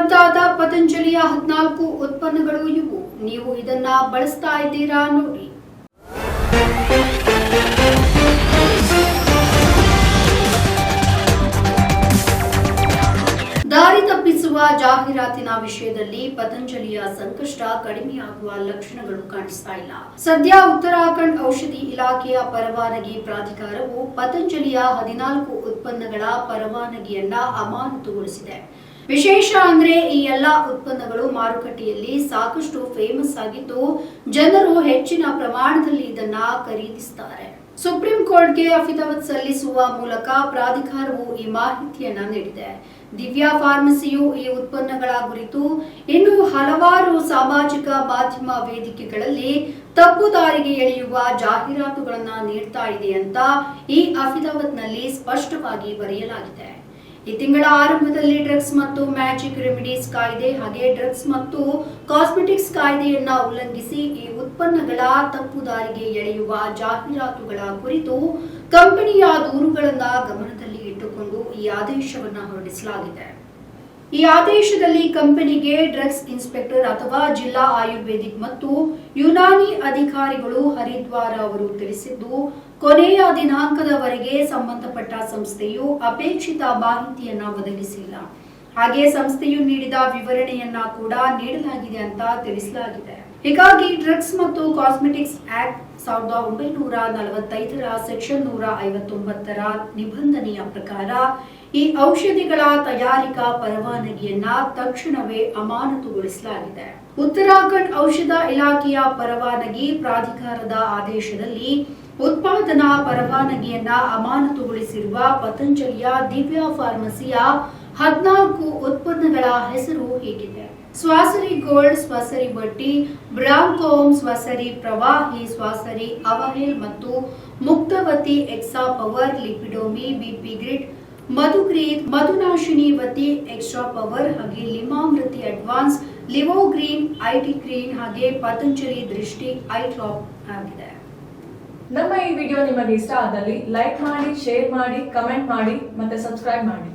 ಹೆಸರುವಾದ್ದಾದ ಪತಂಜಲಿಯ ಹದಿನಾಲ್ಕು ಉತ್ಪನ್ನಗಳು ಇವು. ನೀವು ಇದನ್ನ ಬಳಸ್ತಾ ಇದ್ದೀರಾ ನೋಡಿ. ದಾರಿ ತಪ್ಪಿಸುವ ಜಾಹೀರಾತಿನ ವಿಷಯದಲ್ಲಿ ಪತಂಜಲಿಯ ಸಂಕಷ್ಟ ಕಡಿಮೆಯಾಗುವ ಲಕ್ಷಣಗಳು ಕಾಣಿಸ್ತಾ ಇಲ್ಲ. ಸದ್ಯ ಉತ್ತರಾಖಂಡ್ ಔಷಧಿ ಇಲಾಖೆಯ ಪರವಾನಗಿ ಪ್ರಾಧಿಕಾರವು ಪತಂಜಲಿಯ ಹದಿನಾಲ್ಕು ಉತ್ಪನ್ನಗಳ ಪರವಾನಗಿಯನ್ನ ಅಮಾನತುಗೊಳಿಸಿದೆ. ವಿಶೇಷ ಅಂದ್ರೆ ಈ ಎಲ್ಲಾ ಉತ್ಪನ್ನಗಳು ಮಾರುಕಟ್ಟೆಯಲ್ಲಿ ಸಾಕಷ್ಟು ಫೇಮಸ್ ಆಗಿದ್ದು ಜನರು ಹೆಚ್ಚಿನ ಪ್ರಮಾಣದಲ್ಲಿ ಇದನ್ನ ಖರೀದಿಸ್ತಾರೆ. ಸುಪ್ರೀಂ ಕೋರ್ಟ್ಗೆ ಅಫಿದಾವತ್ ಸಲ್ಲಿಸುವ ಮೂಲಕ ಪ್ರಾಧಿಕಾರವು ಈ ಮಾಹಿತಿಯನ್ನ ನೀಡಿದೆ. ದಿವ್ಯಾ ಫಾರ್ಮಸಿಯು ಈ ಉತ್ಪನ್ನಗಳ ಕುರಿತು ಇನ್ನು ಹಲವಾರು ಸಾಮಾಜಿಕ ಮಾಧ್ಯಮ ವೇದಿಕೆಗಳಲ್ಲಿ ತಪ್ಪು ದಾರಿಗೆ ಎಳೆಯುವ ಜಾಹೀರಾತುಗಳನ್ನ ನೀಡ್ತಾ ಇದೆ ಅಂತ ಈ ಅಫಿಡವಿಟ್ನಲ್ಲಿ ಸ್ಪಷ್ಟವಾಗಿ ಬರೆಯಲಾಗಿದೆ. ಈ ತಿಂಗಳ ಆರಂಭದಲ್ಲಿ ಡ್ರಗ್ಸ್ ಮತ್ತು ಮ್ಯಾಜಿಕ್ ರೆಮಿಡೀಸ್ ಕಾಯ್ದೆ ಹಾಗೆ ಡ್ರಗ್ಸ್ ಮತ್ತು ಕಾಸ್ಮೆಟಿಕ್ಸ್ ಕಾಯ್ದೆಯನ್ನ ಉಲ್ಲಂಘಿಸಿ ಈ ಉತ್ಪನ್ನಗಳ ತಪ್ಪು ದಾರಿಗೆ ಎಳೆಯುವ ಜಾಹೀರಾತುಗಳ ಕುರಿತು ಕಂಪನಿಯ ದೂರುಗಳನ್ನ ಗಮನದಲ್ಲಿ ಇಟ್ಟುಕೊಂಡು ಈ ಆದೇಶವನ್ನ ಹೊರಡಿಸಲಾಗಿದೆ. ಈ ಆದೇಶದಲ್ಲಿ ಕಂಪನಿಗೆ ಡ್ರಗ್ಸ್ ಇನ್ಸ್ಪೆಕ್ಟರ್ ಅಥವಾ ಜಿಲ್ಲಾ ಆಯುರ್ವೇದಿಕ್ ಮತ್ತು ಯುನಾನಿ ಅಧಿಕಾರಿಗಳು ಹರಿದ್ವಾರ ಅವರು ತಿಳಿಸಿದ್ದು, ಕೊನೆಯ ದಿನಾಂಕದವರೆಗೆ ಸಂಬಂಧಪಟ್ಟ ಸಂಸ್ಥೆಯು ಅಪೇಕ್ಷಿತ ಮಾಹಿತಿಯನ್ನು ಒದಗಿಸಿಲ್ಲ. ಹಾಗೆ ಸಂಸ್ಥೆಯು ನೀಡಿದ ವಿವರಣೆಯನ್ನ ಕೂಡ ನೀಡಲಾಗಿದೆ ಅಂತ ತಿಳಿಸಲಾಗಿದೆ. ಹೀಗಾಗಿ ಡ್ರಗ್ಸ್ ಮತ್ತು ಕಾಸ್ಮೆಟಿಕ್ಸ್ ಆಕ್ಟ್ ಸಾವಿರದ ಒಂಬೈನೂರ ನಲವತ್ತೈದರ ಸೆಕ್ಷನ್ ನೂರ ಐವತ್ತೊಂಬತ್ತರ ನಿಬಂಧನೆಯ ಪ್ರಕಾರ ಈ ಔಷಧಿಗಳ ತಯಾರಿಕಾ ಪರವಾನಗಿಯನ್ನ ತಕ್ಷಣವೇ ಅಮಾನತುಗೊಳಿಸಲಾಗಿದೆ. ಉತ್ತರಾಖಂಡ್ ಔಷಧ ಇಲಾಖೆಯ ಪರವಾನಗಿ ಪ್ರಾಧಿಕಾರದ ಆದೇಶದಲ್ಲಿ ಉತ್ಪಾದನಾ ಪರವಾನಗಿಯನ್ನ ಅಮಾನತುಗೊಳಿಸಿರುವ ಪತಂಜಲಿಯ ದಿವ್ಯಾ ಫಾರ್ಮಸಿಯ ಹದಿನಾಲ್ಕು ಉತ್ಪನ್ನಗಳ ಹೆಸರು ಹೀಗಿದೆ ಸ್ವಾಸರಿ ಗೋಲ್ಡ್, ಸ್ವಾಸರಿ ಬಟ್ಟಿ ಬ್ರಾಂಕೋಮ್, ಸ್ವಾಸರಿ ಪ್ರವಾಹಿ, ಸ್ವಾಸರಿ ಅವಹೇಲ್ ಮತ್ತು ಮುಕ್ತವತಿ ಎಕ್ಸಾ power, ಲಿಪಿಡೋಮಿ, BP grit Madhugrit Madhunashini vati, extra power ಹಾಗೆ ಲಿಮಾಮೃತಿ ಅಡ್ವಾನ್ಸ್ ಲಿವೋ ಗ್ರೀನ್ ಐಟಿ ಗ್ರೀನ್ ಹಾಗೆ ಪತಂಜಲಿ ದೃಷ್ಟಿ, ಐ ಡ್ರಾಪ್ ಆಗಿದೆ. ನಮ್ಮ ಈ ವಿಡಿಯೋ ನಿಮಗೆ ಇಷ್ಟ ಆದಲ್ಲಿ ಲೈಕ್ ಮಾಡಿ, ಶೇರ್ ಮಾಡಿ, ಕಮೆಂಟ್ ಮಾಡಿ ಮತ್ತೆ ಸಬ್ಸ್ಕ್ರೈಬ್ ಮಾಡಿ.